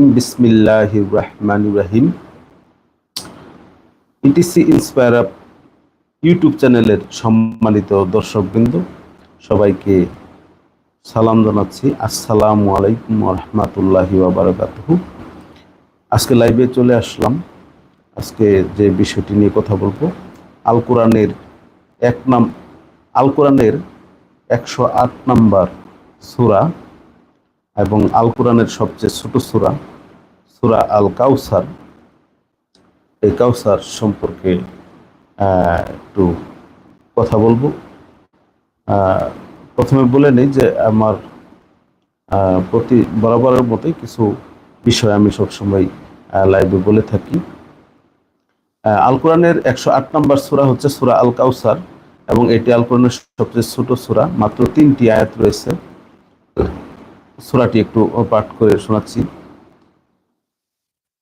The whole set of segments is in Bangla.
বিসমিল্লাহ রহমান রাহিম ইটিসি ইন্সপায়ার আপ ইউটিউব চ্যানেলের সম্মানিত দর্শকবৃন্দ, সবাইকে সালাম জানাচ্ছি। আসসালামু আলাইকুম রহমতুল্লাহি বারাকাতুহু। আজকে লাইভে চলে আসলাম। আজকে যে বিষয়টি নিয়ে কথা বলব আল কোরআনের এক নাম আল কোরআনের একশো আট নাম্বার সুরা এবং আল কোরআনের সবচেয়ে ছোট সুরা সুরা আল কাউসার এই কাউসার সম্পর্কে একটু কথা বলব। প্রথমে বলে নিই যে আমার প্রতি বরাবরের মতোই কিছু বিষয় আমি সবসময় লাইভে বলে থাকি। আল কোরআনের একশো আট নম্বর সুরা হচ্ছে সুরা আল কাউসার এবং এটি আল কোরআনের সবচেয়ে ছোট সুরা, মাত্র তিনটি আয়াত রয়েছে। সুরাটি একটু পাঠ করে শোনাচ্ছি।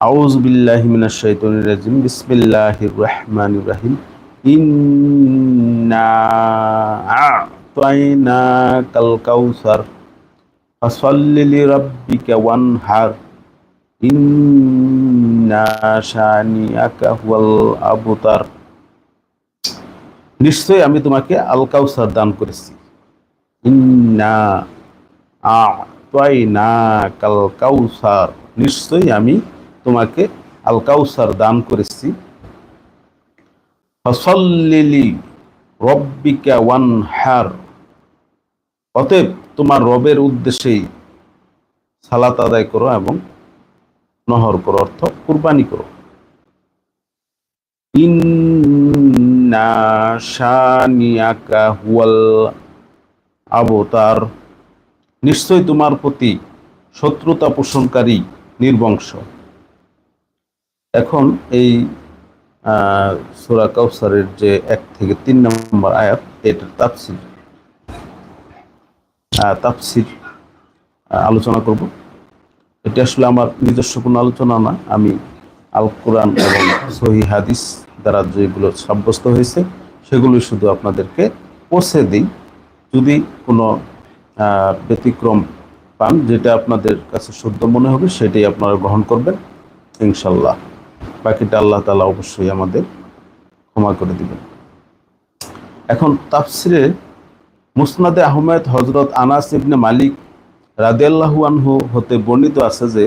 আউজ বিল্লাহি মিনাশ শাইতানির রাজিম। বিসমিল্লাহির রহমানির রহিম। ইন্না আ'তাইনা কাল কাউসার। ফাসাল্লি লিরাব্বিকা ওয়ানহার। ইন্না শানিয়াকা হুয়াল আবতার। নিশ্চয়ই আমি তোমাকে আল কাউসার দান করেছি। ইন্না নিশ্চয়ই আমি তোমাকে আল কাউসার দান করেছি। ফসল্লিলি রব্বিকা ওয়ান হার অতএব তোমার রবের উদ্দেশ্যেই সালাত আদায় করো এবং নহর করো, অর্থ কুরবানি করো। ইন্না শানিয়াকা আবতার। নিশ্চয় তোমার প্রতি শত্রুতা পোষণকারী নির্বংশ। এখন এই সুরা কাউসারের যে এক থেকে তিন নম্বর আয়াত এটার তাফসির। আহ, তাফসির আলোচনা করব। এটা আসলে আমার নিজস্ব কোনো আলোচনা না। আমি আল কোরআন এবং সহি হাদিস দ্বারা যেগুলো সাব্যস্ত হয়েছে সেগুলোই শুধু আপনাদেরকে পৌঁছে দিই। যদি কোনো ব্যতিক্রম পান যেটা আপনাদের কাছে শুদ্ধ মনে হবে সেটাই আপনারা গ্রহণ করবেন ইনশাল্লাহ। বাকিটা আল্লাহ তালা অবশ্যই আমাদের ক্ষমা করে দিবেন। এখন তাফসিরে মুসনাদে আহমেদ হজরত আনাস ইবনে মালিক রাদিয়াল্লাহু আনহু হতে বর্ণিত আছে যে,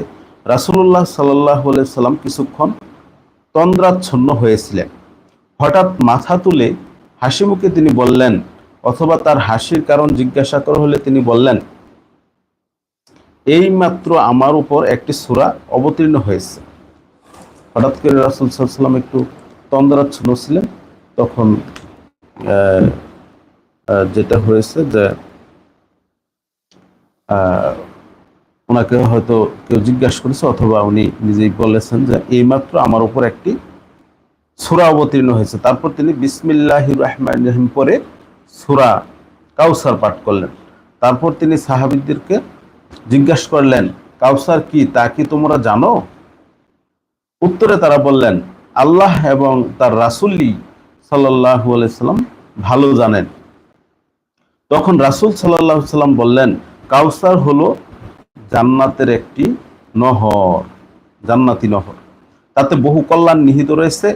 রাসূলুল্লাহ সাল্লাল্লাহু আলাইহি সাল্লাম কিছুক্ষণ তন্দ্রাচ্ছন্ন হয়েছিলেন। হঠাৎ মাথা তুলে হাসি মুখে তিনি বললেন, অথবা তার হাসির কারণ জিজ্ঞাসা করা হলে তিনি বললেন এই মাত্র আমার উপর একটি সূরা অবতীর্ণ হয়েছে। হঠাৎ করে রাসুল সাল্লাম একটু তন্দ্রাচ্ছন্ন ছিলেন, তখন যেটা হয়েছে যে ওনাকে হয়তো কেউ জিজ্ঞাসা করেছে অথবা উনি নিজেই বলেছেন যে এইমাত্র আমার উপর একটি সুরা অবতীর্ণ হয়েছে। তারপর তিনি বিসমিল্লাহ রহমান রহিম পরে সুরা কাউসার পাঠ করলেন। তারপর তিনি সাহাবিদদেরকে জিজ্ঞাসা করলেন কাউসার কি? তা কি তোমরা জানো? উত্তরে তারা বললেন, আল্লাহ এবং তার রাসুল্লি সাল্লাহ সাল্লাম ভালো জানেন। তখন রাসুল সাল্লাহ সাল্লাম বললেন, কাউসার হলো জান্নাতের একটি নহর, জান্নাতি নহর। তাতে বহু কল্যাণ নিহিত রয়েছে।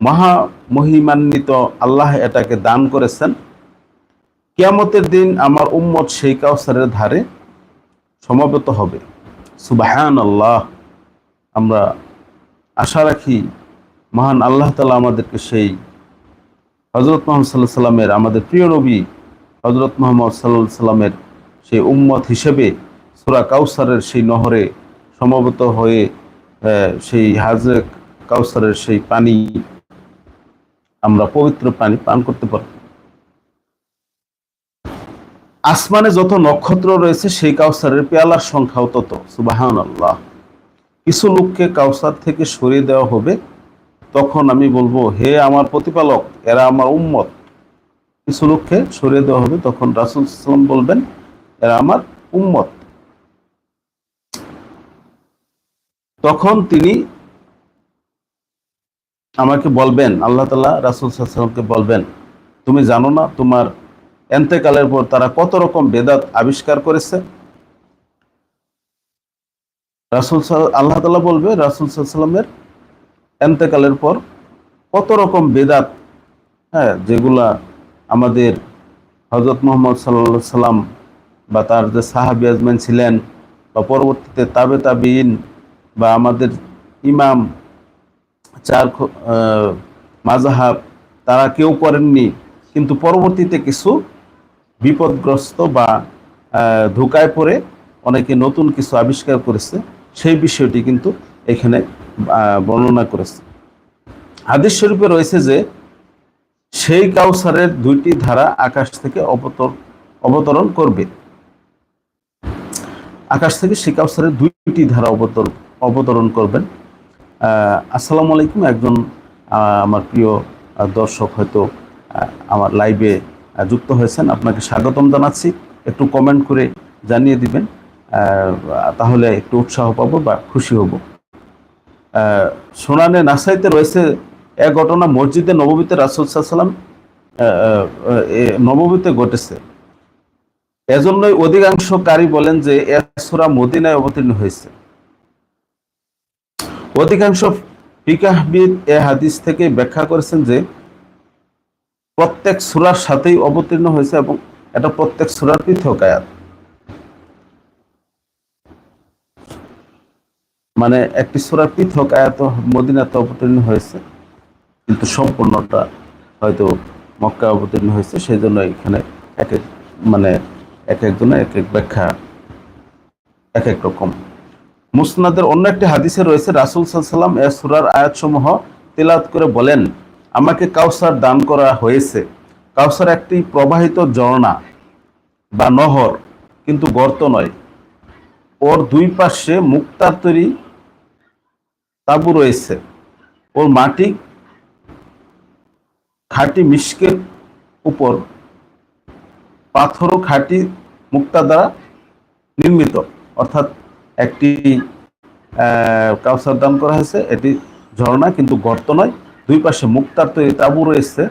মহা মহিমান্বিত আল্লাহ এটাকে দান করেছেন। কিয়ামতের দিন আমার উম্মত সেই কাউসারের ধারে সমাবেত হবে। সুবাহান আল্লাহ আমরা আশা রাখি মহান আল্লাহ তালা আমাদেরকে সেই হজরত মোহাম্মদ সাল্লাহ সাল্লামের আমাদের প্রিয় নবী হজরত মোহাম্মদ সাল্লাহ সাল্লামের সেই উম্মত হিসেবে সুরা কাউসারের সেই নহরে সমবেত হয়ে সেই হাজরে কাউসারের সেই পানি আমরা পবিত্র পানি পান করতে পারব। আসমানে যত নক্ষত্র রয়েছে, সেই কাউসারের পেয়ালার সংখ্যাও তত সুবাহান আল্লাহ কিছু লোককে কাউসার থেকে সরিয়ে দেওয়া হবে, তখন আমি বলব, হে আমার প্রতিপালক, এরা আমার উম্মত। কিছু লোককে সরিয়ে দেওয়া হবে, তখন রাসুল সাল্লাম বলবেন, এরা আমার উম্মত। তখন তিনি আমাকে বলবেন, আল্লাহ তালা রাসুল সাল্লামকে বলবেন, তুমি জানো না তোমার এন্তেকালের পর তারা কত রকম বেদাত আবিষ্কার করেছে? রাসুল সাল- আল্লাহ তালা বলবে, রাসুল সাল্লামের এন্তেকালের পর কত রকম বেদাত হ্যাঁ যেগুলা আমাদের হজরত মোহাম্মদ সাল্লা সাল্লাম বা তার যে সাহাবি আজমেন ছিলেন বা পরবর্তীতে তাবে তাবিন বা আমাদের ইমাম, চার মাজাহাব তারা কেউ করেননি, কিন্তু পরবর্তীতে কিছু বিপদগ্রস্ত বা ধোকায় পড়ে অনেকে নতুন কিছু আবিষ্কার করেছে। সেই বিষয়টি কিন্তু এখানে বর্ণনা করেছে। হাদিস শরীফে রয়েছে যে, সেই কাউসারের দুইটি ধারা আকাশ থেকে অবতর, অবতরণ করবে। আকাশ থেকে সেই কাউসারের দুইটি ধারা অবতর, অবতরণ করবেন। আসসালামু আলাইকুম। একজন আমার প্রিয় দর্শক হয়তো আমার লাইভে যুক্ত হয়েছেন। আপনাকে স্বাগতম জানাচ্ছি। একটু কমেন্ট করে জানিয়ে দিবেন। তাহলে একটু উৎসাহ পাবো বা খুশি হব। সোনানে নাসাইতে রয়েছে এক ঘটনা, মসজিদে নববীতে রাসুল সাল্লাম নববীতে ঘটেছে। এজন্যই অধিকাংশ কারি বলেন যে এ সূরা মদিনায় অবতীর্ণ হয়েছে। অধিকাংশ ফিকাহবিদ এ হাদিস থেকে ব্যাখ্যা করেছেন যে প্রত্যেক সূরার সাথেই অবতীর্ণ হয়েছে এবং এটা প্রত্যেক সূরার পৃথক আয়াত। মানে একটি সূরার পৃথক আয়াত মদিনাতে অবতীর্ণ হয়েছে, কিন্তু সম্পূর্ণটা হয়তো মক্কা অবতীর্ণ হয়েছে সেই জন্য এখানে এক এক মানে এক একজনের এক এক ব্যাখ্যা, এক এক রকম। মুসনাদের অন্য একটি হাদিসে রয়েছে, রাসুল সাল্লাম এ সুরার আয়াতসমূহ তেলাত করে বলেন, আমাকে কাউসার দান করা হয়েছে। কাউসার একটি প্রবাহিত ঝর্ণা বা নহর, কিন্তু গর্ত নয়। ওর দুই পাশে মুক্তার তৈরি তাবু রয়েছে। ওর মাটি খাঁটি মিষ্কের উপর পাথর ও খাঁটি মুক্তা দ্বারা নির্মিত। অর্থাৎ একটি কাউসার দান করা হয়েছে। এটি ঝর্ণা, কিন্তু গর্ত নয়। দুই পাশে মুক্তার তৈরি তাবু রয়েছে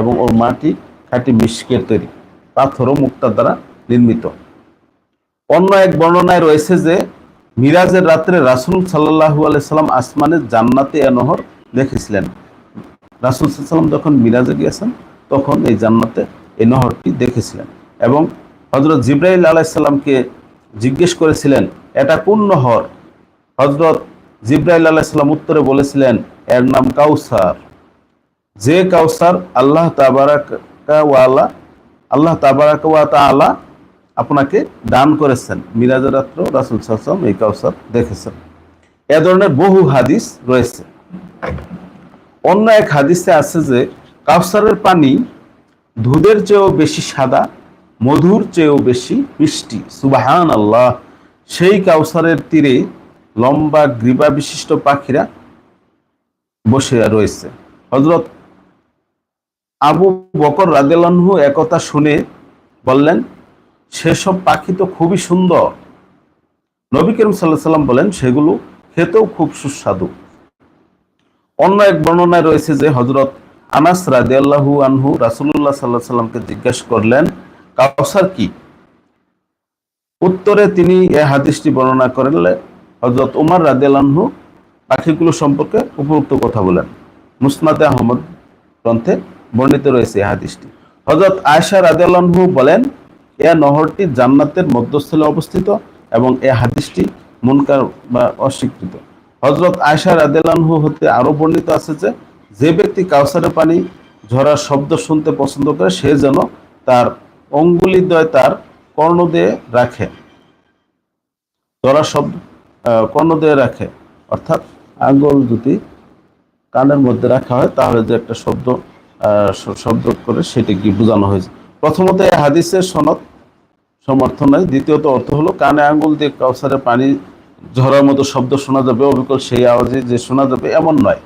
এবং ওর মাটি খাঁটি মিষ্কের তৈরি পাথর ও মুক্তার দ্বারা নির্মিত। অন্য এক বর্ণনায় রয়েছে যে মিরাজের রাত্রে রাসুল সাল্লাহু আলাইসাল্লাম আসমানের জান্নাতে নহর দেখেছিলেন। রাসুল সাল্লাম যখন মিরাজে গিয়েছেন, তখন এই জান্নাতে এই নহরটি দেখেছিলেন এবং হজরত জিব্রাইল আলাইসাল্লামকে জিজ্ঞেস করেছিলেন, এটা কোন নহর? হজরত জিব্রাইল আলাইসাল্লাম উত্তরে বলেছিলেন, এর নাম কাউসার। যে কাউসার আল্লাহ তাবারাকা ওয়ালা, আল্লাহ তাবারাকা ওয়া আপনাকে দান করেছেন। মিরাজের রাত্র রাসুল সাল্লাম এই কাউসার দেখেছেন। এ ধরনের বহু হাদিস রয়েছে। অন্য এক হাদিসে আছে যে, কাউসারের পানি দুধের চেয়েও বেশি সাদা, মধুর চেয়েও বেশি মিষ্টি। সুবাহান আল্লাহ সেই কাউসারের তীরে লম্বা গ্রীবা বিশিষ্ট পাখিরা বসে রয়েছে। হজরত আবু বকর রাদেলানহু একথা শুনে বললেন সেসব পাখি তো খুবই সুন্দর। নবী করিম সাল্লাহ সাল্লাম বলেন, সেগুলো খেতেও খুব সুস্বাদু। অন্য এক বর্ণনায় রয়েছে যে হজরত আনাস রাদে আল্লাহু আনহু রাসুল্লাহ সাল্লাহ সাল্লামকে জিজ্ঞাসা করলেন কাউসার কি? উত্তরে তিনি এ হাদিসটি বর্ণনা করলেন হজরত উমার আনহু পাখিগুলো সম্পর্কে উপযুক্ত কথা বলেন। মুসনাদে আহমদ গ্রন্থে বর্ণিত রয়েছে এই হাদিসটি। হজরত আয়সা আনহু বলেন এ নহরটি জান্নাতের মধ্যস্থলে অবস্থিত এবং এ হাদিসটি মুনকার বা অস্বীকৃত। হজরত আয়সা রাদেলানহু হতে আরও বর্ণিত আছে যে যে ব্যক্তি কাউসারের পানি ঝরার শব্দ শুনতে পছন্দ করে সে যেন তার অঙ্গুলিদ্বয় তার কর্ণ দিয়ে রাখে। ঝরার শব্দ আহ, কর্ণদেয়ে রাখে। অর্থাৎ আঙ্গুল যদি কানের মধ্যে রাখা হয় তাহলে যে একটা শব্দ শব্দ করে সেটি কি বোঝানো হয়েছে। প্রথমত এই হাদিসের সনদ সমর্থন নয় দ্বিতীয়ত অর্থ হলো, কানে আঙ্গুল দিয়ে কাউসারে পানি ঝরার মতো শব্দ শোনা যাবে, অবিকল সেই আওয়াজে যে শোনা যাবে, এমন নয়।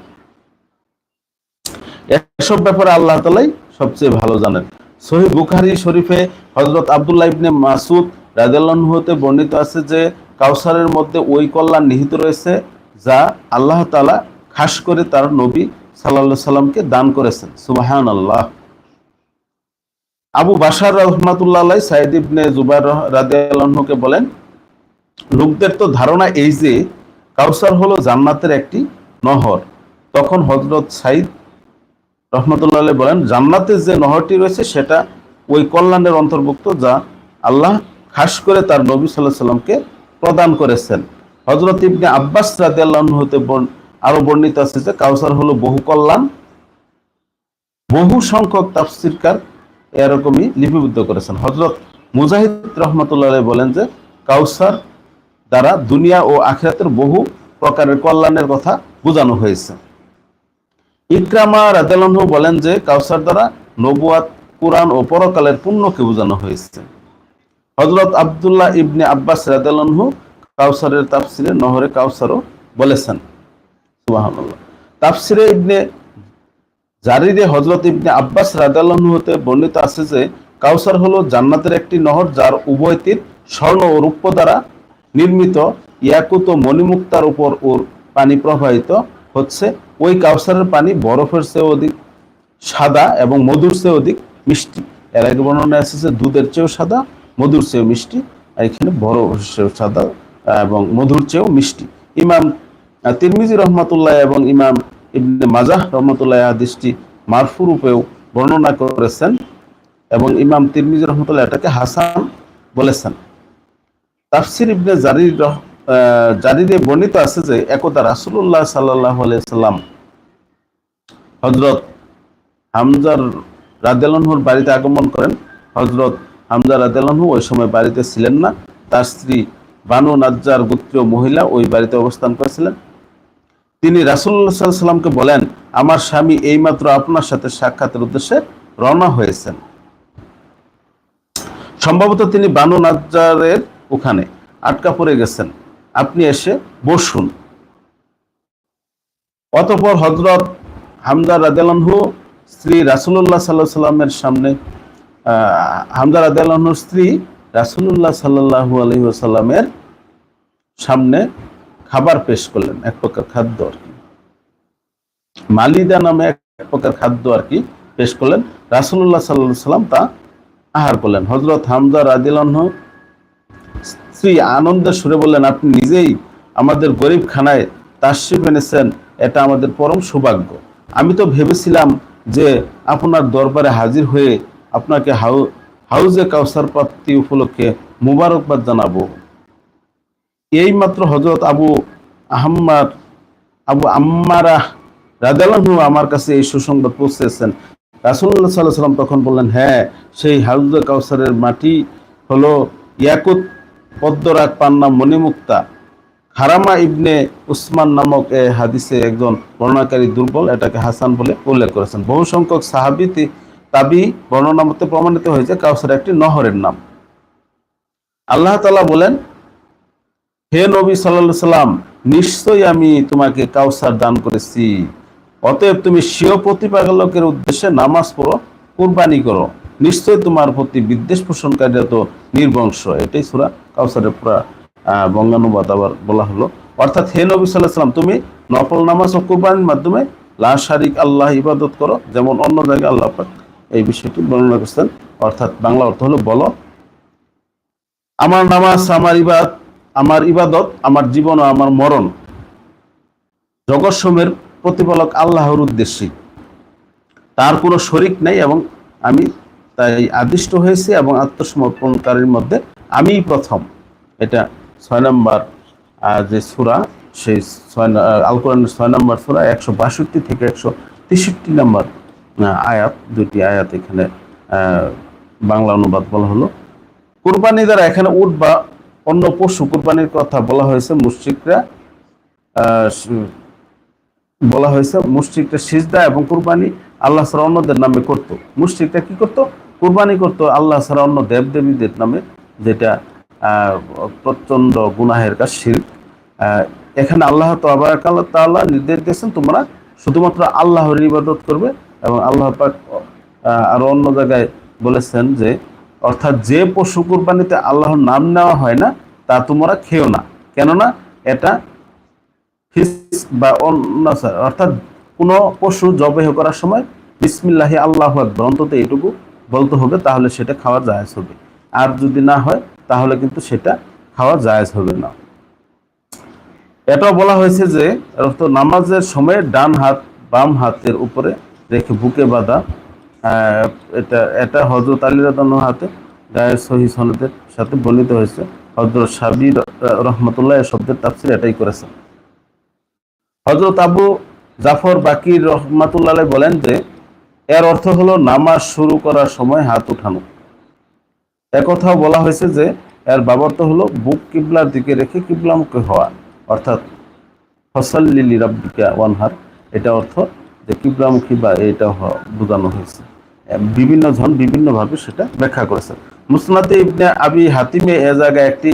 এসব ব্যাপারে আল্লাহ তালাই সবচেয়ে ভালো জানেন। সহি বুখারি শরীফে হজরত আবদুল্লাহ ইবনে মাসুদ হতে বর্ণিত আছে যে, কাউসারের মধ্যে ওই কল্যাণ নিহিত রয়েছে যা আল্লাহ তালা খাস করে তার নবী সাল্লা সাল্লামকে দান করেছেন। সুবাহান আল্লাহ আবু বাসার রহমাতুল্লাহ সাইদ ইবনে জুবাইর রাদিয়াল্লাহুকে বলেন, লোকদের তো ধারণা এই যে কাউসার হলো জান্নাতের একটি নহর। তখন হজরত সাইদ রহমতুল্লাহ বলেন, জান্নাতের যে নহরটি রয়েছে সেটা ওই কল্যাণের অন্তর্ভুক্ত যা আল্লাহ খাস করে তার নবী সাল্লাহ সাল্লামকে প্রদান করেছেন। হজরত ইবনে আব্বাস রাদিয়াল্লাহু হতে আরও বর্ণিত আছে যে কাউসার হলো বহু কল্যাণ, বহু সংখ্যক তাফসিরকার এরকমই লিপিবদ্ধ করেছেন। হজরত মুজাহিদ রহমতুল্লাহ বলেন যে, কাউসার দ্বারা দুনিয়া ও আখিরাতের বহু প্রকারের কল্যাণের কথা বোঝানো হয়েছে। ইকরামা রাদেলানহু বলেন যে, কাউসার দ্বারা নবুয়াত, কোরআন ও পরকালের পুণ্যকে বোঝানো হয়েছে। হজরত আব্দুল্লাহ ইবনে আব্বাস রাদেলানহু কাউসারের তাফসিরে নহরে কাউসারও বলেছেন। সুবহানাল্লাহ। তাফসিরে ইবনে জারিরে হজরত ইবনে আব্বাস রাদাল্লাহু হতে বর্ণিত আছে যে, কাউসার হলো জান্নাতের একটি নহর যার উভয় তীর স্বর্ণ ও রূপ্য দ্বারা নির্মিত। ইয়াকুত ও মণিমুক্তার উপর ওর পানি প্রবাহিত হচ্ছে। ওই কাউসারের পানি বরফের চেয়ে অধিক, সাদা এবং মধুর চেয়ে অধিক মিষ্টি। এর আগে বর্ণনা এসেছে দুধের চেয়েও সাদা, মধুর চেয়েও মিষ্টি। আর এখানে বরফের চেয়েও সাদা এবং মধুর চেয়েও মিষ্টি। ইমাম তিরমিজি রহমতুল্লাহ এবং ইমাম ইবনে মাজাহ রহমতুল্লাহ হাদিসটি মারফু রূপেও বর্ণনা করেছেন এবং ইমাম তিরমিজি রহমতুল্লাহ এটাকে হাসান বলেছেন। তাফসির ইবনে জারির রহ- জারিরে বর্ণিত আছে যে একদা রাসুল্লাহ আলাইহি সাল্লাম হযরত হামজার রাদেলানহুর বাড়িতে আগমন করেন। হজরত হামজা রাদেলানহু ওই সময় বাড়িতে ছিলেন না। তার স্ত্রী বানু নাজ্জার গোত্রীয় মহিলা ওই বাড়িতে অবস্থান করেছিলেন। তিনি রাসুল্লাহ সাল্লামকে বলেন আমার স্বামী এইমাত্র আপনার সাথে সাক্ষাতের উদ্দেশ্যে রওনা হয়েছেন। সম্ভবত তিনি বানু নাজ্জারের ওখানে আটকা পড়ে গেছেন। আপনি এসে বসুন। অতঃপর হজরত হামদা রাদেলানহু স্ত্রী রাসুল্লাহ সাল্লাহ সাল্লামের সামনে আহ, হামদা রাদেলানহুর স্ত্রী রাসুল্লাহ সাল্লাহু আলহি সাল্লামের সামনে খাবার পেশ করলেন, এক প্রকার খাদ্য আর কি। মালিদা নামে এক প্রকার খাদ্য আর কি পেশ করলেন। রাসুল্লাহ সাল্লাহ সাল্লাম তা আহার করলেন। হজরত হামদা রাদিলানহ স্ত্রী আনন্দের সুরে বললেন, আপনি নিজেই আমাদের গরিব খানায় তাশরিফ এনেছেন, এটা আমাদের পরম সৌভাগ্য। আমি তো ভেবেছিলাম যে আপনার দরবারে হাজির হয়ে আপনাকে হাউ, হাউজে কাউসার প্রাপ্তি উপলক্ষে মুবারকবাদ জানাব। এই মাত্র হজরত আবু আহম্মার আবু আম্মারা রাদালাহু আমার কাছে এই সুসংবাদ পৌঁছেছেন। রাসুল্লাহ সাল্লাহ সাল্লাম তখন বললেন হ্যাঁ সেই হাউজে কাউসারের মাটি হলো ইয়াকুত পদ্মরাগ পান্না মণিমুক্তা। হারামা ইবনে উসমান নামক এ হাদিসে একজন বর্ণনাকারী দুর্বল, এটাকে হাসান বলে উল্লেখ করেছেন। বহু সংখ্যক সাহাবি, তাবি বর্ণনা মতে প্রমাণিত হয়েছে কাউসার একটি নহরের নাম। আল্লাহ তালা বলেন হে নবী সাল্লাম, নিশ্চয়ই আমি তোমাকে কাউসার দান করেছি। অতএব তুমি স্বীয় প্রতিপালকের উদ্দেশ্যে নামাজ পড়ো, কুরবানি করো। নিশ্চয় তোমার প্রতি বিদ্বেষ পোষণকারীরা তো নির্বংশ। এটাই সুরা কাউসারের পুরা বঙ্গানুবাদ আবার বলা হলো। অর্থাৎ হে নবী সাল্লাহ সাল্লাম, তুমি নফল নামাজ ও কুরবানির মাধ্যমে লা শারিক আল্লাহ ইবাদত করো, যেমন অন্য জায়গায় আল্লাহ এই বিষয়টি বর্ণনা করছেন। অর্থাৎ বাংলা অর্থ হলো বলো, আমার নামাজ, আমার ইবাদ আমার ইবাদত, আমার জীবন ও আমার মরণ। জগৎসমের প্রতিপালক আল্লাহর উদ্দেশ্যে। তার কোনো শরিক নেই এবং আমি তাই আদিষ্ট হয়েছি এবং আত্মসমর্পণকারীর মধ্যে আমিই প্রথম। এটা ছয় নম্বর যে সুরা, সেই ছয় আল কোরআনের ছয় নম্বর সুরা, একশো বাষট্টি থেকে একশো তেষট্টি নম্বর আয়াত দুটি আয়াত এখানে বাংলা অনুবাদ বলা হলো। কুরবানি দ্বারা এখানে উট বা অন্য পশু কুরবানির কথা বলা হয়েছে মুশ্রিকরা বলা হয়েছে মুশ্রিকরা সিজদা এবং কুরবানি আল্লাহ সারা অন্যদের নামে করত। মুশ্রিকরা কি করত? কুরবানি করত আল্লাহ ছাড়া অন্য দেব দেবীদের নামে যেটা আহ, প্রচণ্ড গুনাহের কাজ আহ, এখানে আল্লাহ তাআলা নির্দেশ দিয়েছেন তোমরা শুধুমাত্র আল্লাহর ইবাদত করবে এবং আল্লাহ পাক আহ, আরও অন্য জায়গায় বলেছেন যে অর্থাৎ যে পশু কুরবানিতে আল্লাহর নাম নেওয়া হয় না, তা তোমরা খেও না। কেননা এটা বা অন্যাচার অর্থাৎ কোনো পশু জবেহ করার সময় বিসমিল্লাহি আল্লাহ আকবর, অন্তত এইটুকু বলতে হবে, তাহলে সেটা খাওয়া জায়েজ হবে। আর যদি না হয়, তাহলে কিন্তু সেটা খাওয়া জায়েজ হবে না। এটাও বলা হয়েছে যে নামাজের সময় ডান হাত বাম হাতের উপরে রেখে বুকে বাঁধা এটা এটা হজরত আলী রাদানোর হাতে গায়ের সহি সনদের সাথে বর্ণিত হয়েছে। হজরত সাবির রহমতুল্লাহ শব্দের তাফসির এটাই করেছেন হজরত আবু জাফর বাকির রহমাতুল্লাহ বলেন যে, এর অর্থ হলো নামাজ শুরু করার সময় হাত উঠানো। একথাও বলা হয়েছে যে, এর বাবার্থ হলো বুক কিবলার দিকে রেখে কিবলামুখী হওয়া, অর্থাৎ ফসল্লিলি রাব্বিকা ওয়ানহার। এটা অর্থ যে কিবলামুখী বা এটা বোঝানো হয়েছে। বিভিন্ন জন বিভিন্নভাবে সেটা ব্যাখ্যা করেছে মুসনাতে ইবনে আবি হাতিমে এ জায়গায় একটি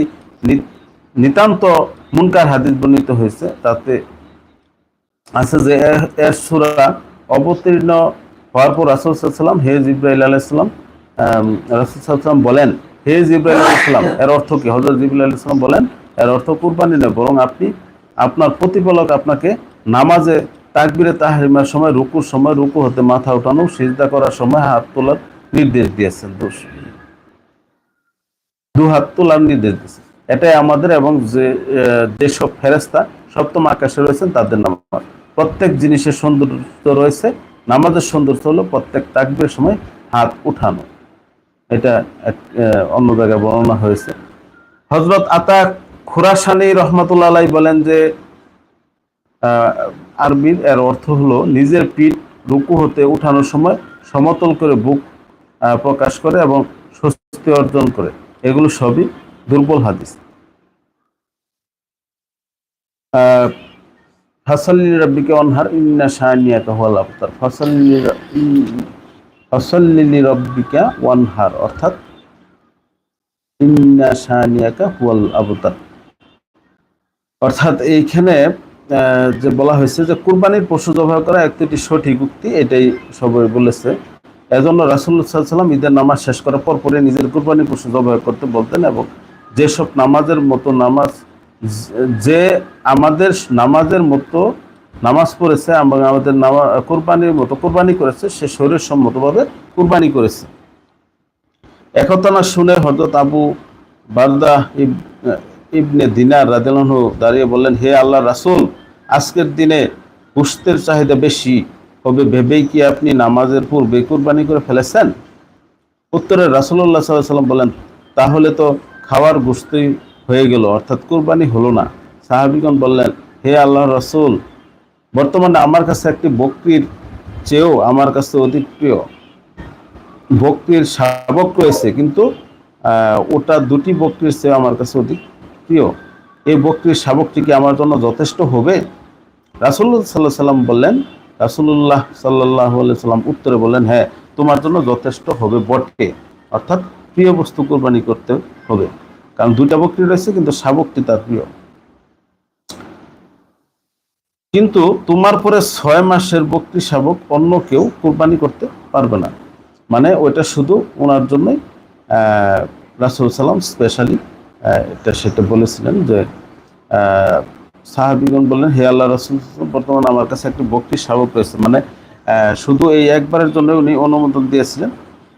নিতান্ত মুনকার হাদিস বর্ণিত হয়েছে। তাতে আছে যে এর সুরা অবতীর্ণ হওয়ার পর রাসুল সাল্লাম হে জিব্রাইল আলাইসালাম রাসুল সাল্লাম বলেন, হে জিব্রাইল আলাইসালাম এর অর্থ কি? হজরত জিব্রাইল আলাইসালাম বলেন, এর অর্থ কুরবানি নয়, বরং আপনি, আপনার প্রতিপালক আপনাকে নামাজে তাকবিরে তাহরিমার সময় রুকুর সময় রুকু হতে মাথা উঠানো সিজদা করার সময় হাত তোলার নির্দেশ দিয়েছেন দু হাত তোলার নির্দেশ দিয়েছে এটাই আমাদের এবং যে যেসব ফেরেস্তা সপ্তম আকাশে রয়েছেন তাদের নামাজ প্রত্যেক জিনিসের সৌন্দর্য রয়েছে নামাজের সৌন্দর্য হলো প্রত্যেক তাকবের সময় হাত উঠানো। এটা এক, অন্য জায়গায় বর্ণনা হয়েছে। হজরত আতা খুরাসানি রহমতুল্লাহ বলেন যে আরবির এর অর্থ হলো নিজের পিঠ রুকু হতে উঠানোর সময় সমতল করে বুক প্রকাশ করে এবং স্বস্তি অর্জন করে। এগুলো সবই দুর্বল হাদিস। রব্বিকে অনহার ইন্না ফাসাল্লি রব্বিকা ওয়ানহার, অর্থাৎ আবতার। অর্থাৎ এইখানে যে বলা হয়েছে যে কুরবানির পশু জবাই করা একটি সঠিক উক্তি, এটাই সবাই বলেছে। এজন্য রাসুল্লাহ সাল্লাম ঈদের নামাজ শেষ করার পর পরে নিজের কুরবানি পশু জবাই করতে বলতেন এবং যেসব নামাজের মতো নামাজ, যে আমাদের নামাজের মতো নামাজ পড়েছে এবং আমাদের নামা, কোরবানির মতো কোরবানি করেছে, সে শরীর সম্মতভাবে কোরবানি করেছে। একথা না শুনে হজরত আবু বারদা ইব- ইবনে দিনার রাদিয়াল্লাহু দাঁড়িয়ে বললেন, হে আল্লাহ রাসূল আজকের দিনে পুষ্টের চাহিদা বেশি হবে, ভেবেই কি আপনি নামাজের পূর্বে কুরবানি করে ফেলেছেন? উত্তরে রাসূলুল্লাহ সাল্লাল্লাহু আলাইহি সাল্লাম বলেন, তাহলে তো খাওয়ার গোস্তই হয়ে গেল, অর্থাৎ কুরবানি হলো না। সাহাবিগণ বললেন, হে আল্লাহ রাসূল, বর্তমানে আমার কাছে একটি বকরির চেয়েও আমার কাছে অধিক প্রিয়। বকরির শাবক রয়েছে, কিন্তু ওটা দুটি বকরির চেয়ে আমার কাছে অধিক প্রিয়। এই বকরির শাবকটি কি আমার জন্য যথেষ্ট হবে? রাসুল্লাহ সাল্লাহ সাল্লাম বললেন রাসুল্লাহ সাল্লাহ সাল্লাম উত্তরে বললেন হ্যাঁ তোমার জন্য যথেষ্ট হবে বটে অর্থাৎ প্রিয় বস্তু কোরবানি করতে হবে। কারণ দুইটা বকরি রয়েছে, কিন্তু শাবকটি তার প্রিয়। কিন্তু তোমার পরে ছয় মাসের বকরি শাবক অন্য কেউ কোরবানি করতে পারবে না। মানে ওইটা শুধু ওনার জন্যই রাসুল সাল্লাম স্পেশালি এটা সেটা বলেছিলেন যে সাহাবিগণ বললেন, হে আল্লাহ রসুল, বর্তমানে আমার কাছে একটি বকরি শাবক রয়েছে। মানে শুধু এই একবারের জন্য উনি অনুমোদন দিয়েছিলেন,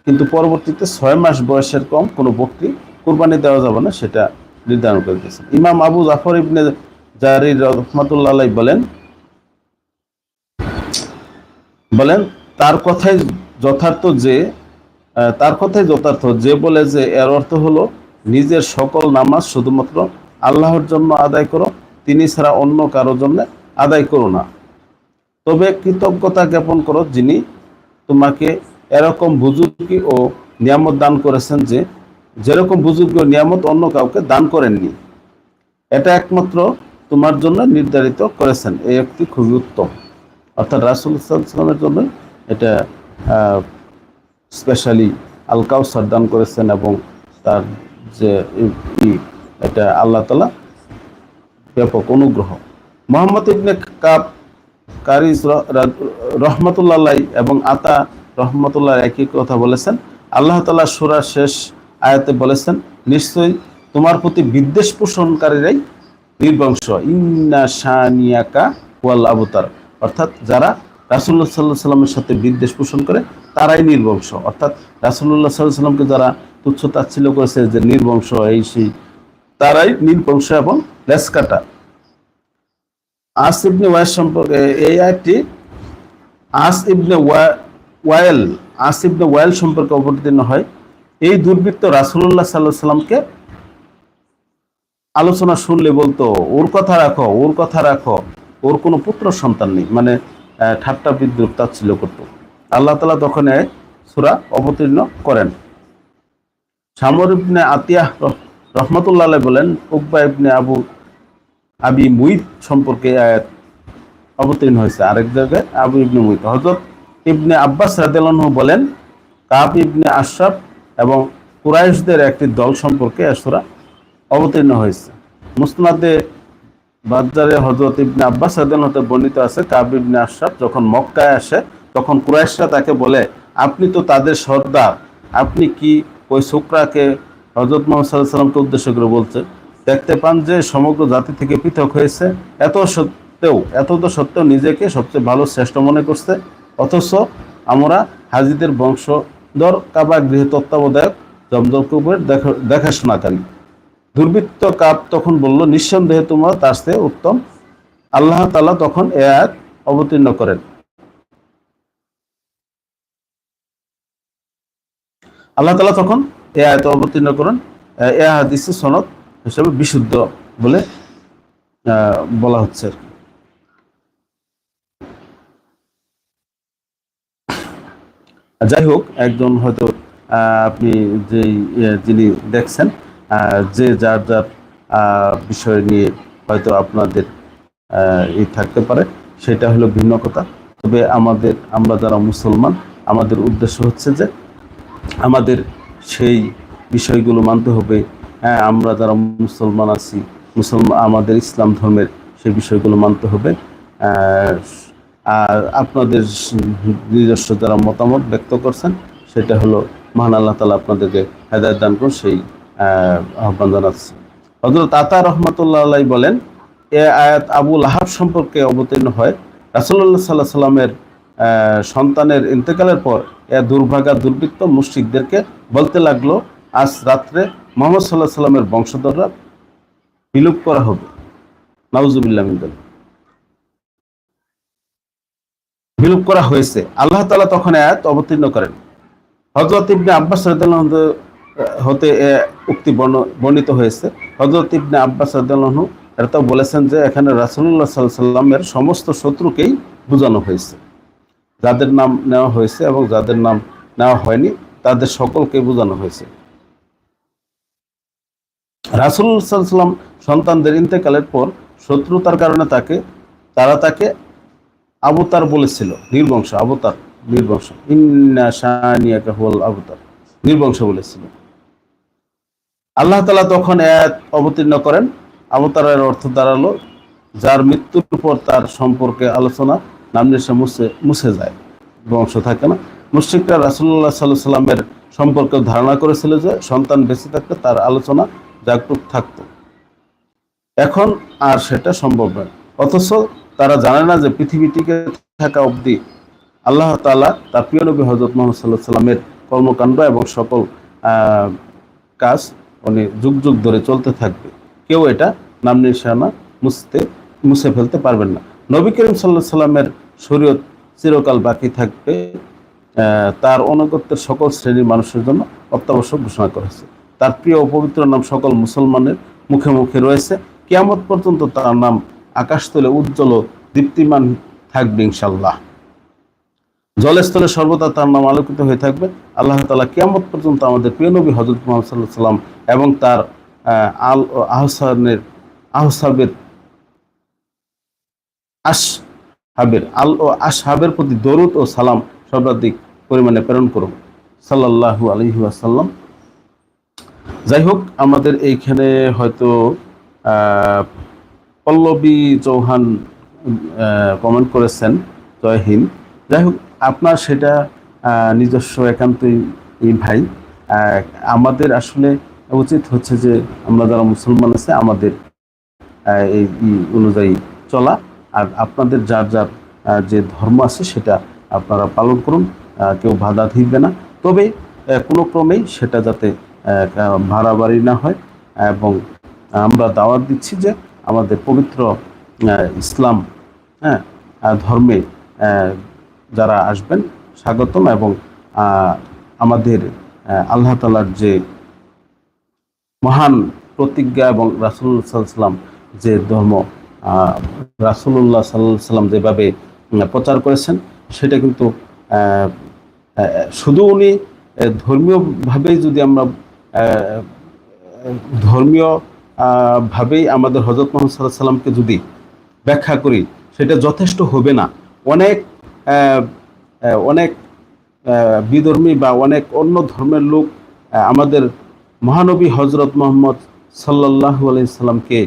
কিন্তু পরবর্তীতে ছয় মাস বয়সের কম কোনো বক্তি কোরবানি দেওয়া যাবে না, সেটা নির্ধারণ করে দিয়েছেন। ইমাম আবু জাফর ইবনে জারির রহমাতুল্লাহ আলাই বলেন বলেন, তার কথাই যথার্থ যে তার কথাই যথার্থ যে বলে যে, এর অর্থ হলো, নিজের সকল নামাজ শুধুমাত্র আল্লাহর জন্য আদায় করো তিনি ছাড়া অন্য কারোর জন্য আদায় করো না। তবে কৃতজ্ঞতা জ্ঞাপন করো যিনি তোমাকে এরকম বুজুর্গি ও নিয়ামত দান করেছেন যে, যেরকম বুজুর্গি ও নিয়ামত অন্য কাউকে দান করেননি। এটা একমাত্র তোমার জন্য নির্ধারিত করেছেন। এই একটি খুবই উত্তম। অর্থাৎ রাসুল সাল্লামের জন্য এটা স্পেশালি আল কাউসার দান করেছেন এবং তার যে এটা আল্লাহ তালা ব্যাপক অনুগ্রহ। মোহাম্মদ ইবনে কাব কারিজ রহমতুল্লাহ এবং আতা রহমতুল্লাহ একই কথা বলেছেন। আল্লাহ তালা সুরার শেষ আয়াতে বলেছেন, নিশ্চয়ই তোমার প্রতি বিদ্বেষ পোষণকারীরাই নির্বংশ ইন্না শানিয়াকা ওয়াল আবতার। অর্থাৎ যারা রাসুল্লাহ সাল্লাহ সাল্লামের সাথে বিদ্বেষ পোষণ করে, তারাই নির্বংশ অর্থাৎ রাসুল্লাহ সাল্লাহ সাল্লামকে যারা তুচ্ছ তাচ্ছিল্য করেছে যে নির্বংশ এই সেই তারাই নির্বংশ এবং লেসকাটা আস ইবনে ওয়াইল সম্পর্কে এই আয়াতটি আস ইবনে ওয়াইল আস ইবনে ওয়াইল সম্পর্কে অবতীর্ণ হয়। এই দুর্বৃত্ত রাসূলুল্লাহ সাল্লাল্লাহু আলাইহি সাল্লামকে আলোচনা শুনলে বলতো, ওর কথা রাখো, ওর কথা রাখো, ওর কোনো পুত্র সন্তান নেই। মানে ঠাট্টা বিদ্রুপ তাচ্ছিল্য করত। আল্লাহ তালা তখন সূরা অবতীর্ণ করেন। সামর ইবনে আতিয়াহ রহমতুল্লাহ বলেন, উকবা ইবনে আবু, আবি মুইত সম্পর্কে আয়াত অবতীর্ণ হয়েছে। আরেক জায়গায় আবু ইবনে মুইত। হজরত ইবনে আব্বাস রাদিয়াল্লাহু বলেন, কাব ইবনে আশরাফ এবং কুরাইশদের একটি দল সম্পর্কে আসুরা অবতীর্ণ হয়েছে। মুসনাদে বাজারে হজরত ইবনে আব্বাস রাদিয়াল্লাহু হতে বর্ণিত আছে, কাব ইবনে আশরাফ যখন মক্কায় আসে, তখন কুরাইশরা তাকে বলে, আপনি তো তাদের সর্দার, আপনি কি ওই শুক্রাকে হজরত মোহাম্মদ সাল্লাহ সাল্লামকে উদ্দেশ্য করে বলছে, দেখতে পান যে সমগ্র জাতি থেকে পৃথক হয়েছে। এত সত্ত্বেও, এত তো সত্ত্বেও নিজেকে সবচেয়ে ভালো শ্রেষ্ঠ মনে করছে। অথচ আমরা হাজিদের বংশধর কাবা গৃহ তত্ত্বাবধায়ক জমজম কুবের দেখা, দেখাশোনাকারী। দুর্বৃত্ত কাপ তখন বলল, নিঃসন্দেহে তোমরা তার চেয়ে উত্তম। আল্লাহ তালা তখন এ আয়াত অবতীর্ণ করেন। আল্লাহ তালা তখন এ আয়াত অবতীর্ণ করেন এ হাদিস সনদ হিসেবে বিশুদ্ধ বলে বলা হচ্ছে। যাই হোক একজন হয়তো আপনি ইয়ে, যিনি দেখছেন যে যার যার বিষয় নিয়ে হয়তো আপনাদের ই থাকতে পারে সেটা হলো ভিন্ন কথা তবে আমাদের আমরা যারা মুসলমান আমাদের উদ্দেশ্য হচ্ছে যে আমাদের সেই বিষয়গুলো মানতে হবে। হ্যাঁ আমরা যারা মুসলমান আছি, মুসলমান, আমাদের ইসলাম ধর্মের সেই বিষয়গুলো মানতে হবে। আর আপনাদের নিজস্ব যারা মতামত ব্যক্ত করছেন, সেটা হলো মহান আল্লাহ তালা আপনাদেরকে হেদায়ত দান করুন, সেই আহ্বান জানাচ্ছি। হজরত আতা রহমতুল্লাহ আলাই বলেন, এ আয়াত আবুল আহাব সম্পর্কে অবতীর্ণ হয়। রাসুল্লাহ সাল্লাহ সাল্লামের সন্তানের ইন্তেকালের পর এ দুর্ভাগা, দুর্বৃত্ত মুশ্রিকদেরকে বলতে লাগল, আজ রাত্রে মোহাম্মদ সাল্লাহ সাল্লামের বংশধররা বিলুপ করা হবে। নাউজুবিল্লাহ মিন যালিক। বিলুপ করা হয়েছে। আল্লাহ তালা তখন আয়াত অবতীর্ণ করেন। হজরত ইবনে আব্বাস হতে উক্তি বর্ণ- বর্ণিত হয়েছে। হজরত ইবনে আব্বাস রাদিয়াল্লাহু এটা বলেছেন যে, এখানে সাল্লাল্লাহু সাল্লামের সমস্ত শত্রুকেই বোঝানো হয়েছে। যাদের নাম নেওয়া হয়েছে এবং যাদের নাম নেওয়া হয়নি, তাদের সকলকে বোঝানো হয়েছে। রাসুল সাল্লাম সন্তানদের ইন্তেকালের পর শত্রুতার কারণে তাকে, তারা তাকে আবতার বলেছিল, নির্বংশ আবতার নির্বংশ। ইন্না হুয়াল আবতার নির্বংশ বলেছিল। আল্লাহ তালা তখন এক অবতীর্ণ করেন। অবতারের অর্থ দাঁড়াল, যার মৃত্যুর পর তার সম্পর্কে আলোচনা নাম নিশা মুছে মুছে যায়, বংশ থাকে না। মুশ্রিকরা রাসুল্লাহ সাল্লাহ সাল্লামের সম্পর্কে ধারণা করেছিল যে সন্তান বেঁচে থাকলে তার আলোচনা জাগরুক থাকত। এখন আর সেটা সম্ভব নয়। অথচ তারা জানে না যে পৃথিবীটিকে থাকা অবধি আল্লাহ তাআলা তার প্রিয় নবী হজরত মোহাম্মদ সাল্লাহ সাল্লামের কর্মকাণ্ড এবং সকল কাজ উনি যুগ যুগ ধরে চলতে থাকবে। কেউ এটা নাম নিশানা মুছতে, মুছে ফেলতে পারবেন না। নবী করিম সাল্লাহ সাল্লামের শরীয়ত চিরকাল বাকি থাকবে তার অনুগত্যের সকল শ্রেণির মানুষের জন্য অত্যাবশ্যক ঘোষণা করেছে তার প্রিয় ও পবিত্র নাম সকল মুসলমানের মুখে মুখে রয়েছে। কিয়ামত পর্যন্ত তার নাম আকাশতলে উজ্জ্বল ও দীপ্তিমান থাকবে ইনশাল্লাহ জলস্থলে সর্বদা তার নাম আলোকিত হয়ে থাকবে। আল্লাহ তালা কিয়ামত পর্যন্ত আমাদের প্রিয় নবী হজরত মোহাম্মদ সাল্লাহ সাল্লাম এবং তার আল, আহসানের, আহসাবের আশ হাবের আল ও আশ হাবের প্রতি দরুদ ও সালাম সর্বাধিক পরিমাণে প্রেরণ করুন। সাল্লাল্লাহু আলহি আসাল্লাম যাই হোক আমাদের এইখানে হয়তো পল্লবী চৌহান কমেন্ট করেছেন, জয় হিন্দ। যাই হোক আপনার সেটা নিজস্ব একান্তই ভাই। আমাদের আসলে উচিত হচ্ছে যে, আমরা যারা মুসলমান আছে, আমাদের এই অনুযায়ী চলা। আর আপনাদের যার যার যে ধর্ম আছে সেটা আপনারা পালন করুন কেউ বাধা দিবে না। তবে কোনো ক্রমেই সেটা যাতে আহ, বাড়াবাড়ি না হয় এবং আমরা দাওয়াত দিচ্ছি যে আমাদের পবিত্র ইসলাম হ্যাঁ ধর্মে যারা আসবেন স্বাগতম এবং আমাদের আল্লাহ তালার যে মহান প্রতিজ্ঞা এবং রাসুল সাল্লাম যে ধর্ম রাসুল্লাহ সাল্লাহ সাল্লাম যেভাবে প্রচার করেছেন, সেটা কিন্তু শুধু উনি ধর্মীয়ভাবেই যদি আমরা ধর্মীয় ভাবেই আমাদের হজরত মোহাম্মদ সাল্লাহ সাল্লামকে যদি ব্যাখ্যা করি, সেটা যথেষ্ট হবে না। অনেক অনেক বিধর্মী বা অনেক অন্য ধর্মের লোক আমাদের মহানবী হজরত মোহাম্মদ সাল্লাহ সাল্লামকে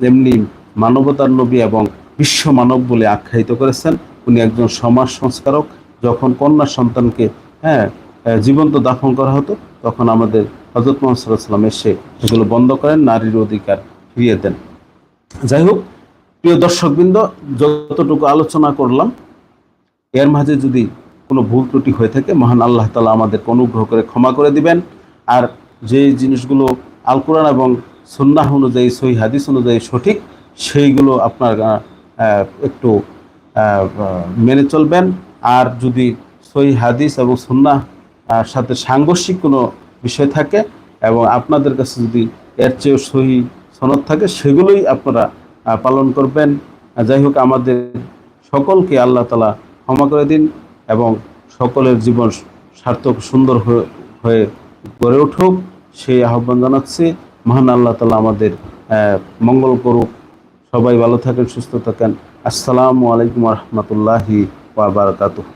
এমনি মানবতার নবী এবং বিশ্ব মানব বলে আখ্যায়িত করেছেন। উনি একজন সমাজ সংস্কারক। যখন কন্যা সন্তানকে হ্যাঁ জীবন্ত দাফন করা হতো, তখন আমাদের হজরত মোহাম্মদ এসে এগুলো বন্ধ করেন, নারীর অধিকার ফিরিয়ে দেন। যাই হোক, প্রিয় দর্শকবৃন্দ, যতটুকু আলোচনা করলাম, এর মাঝে যদি কোনো ভুল ত্রুটি হয়ে থাকে, মহান আল্লাহ তালা আমাদেরকে অনুগ্রহ করে ক্ষমা করে দিবেন। আর যে জিনিসগুলো আল কোরআন এবং সুন্নাহ অনুযায়ী, সহি হাদিস অনুযায়ী সঠিক সেইগুলো আপনার একটু মেনে চলবেন। আর যদি সহি হাদিস এবং সুন্নাহ আহ, সাথে সাংঘর্ষিক কোনো বিষয় থাকে এবং আপনাদের কাছে যদি এর চেয়েও সহি সনদ থাকে সেগুলোই আপনারা পালন করবেন। যাই হোক আমাদের সকলকে আল্লাহ তালা ক্ষমা করে দিন এবং সকলের জীবন সার্থক সুন্দর হয়ে গড়ে উঠুক। সেই আহ্বান জানাচ্ছি। মহান আল্লাহ তালা আমাদের মঙ্গল করুক। সবাই ভালো থাকেন সুস্থ থাকেন। আসসালামু আলাইকুম রহমতুল্লাহি ওয়া বারাকাতুহু।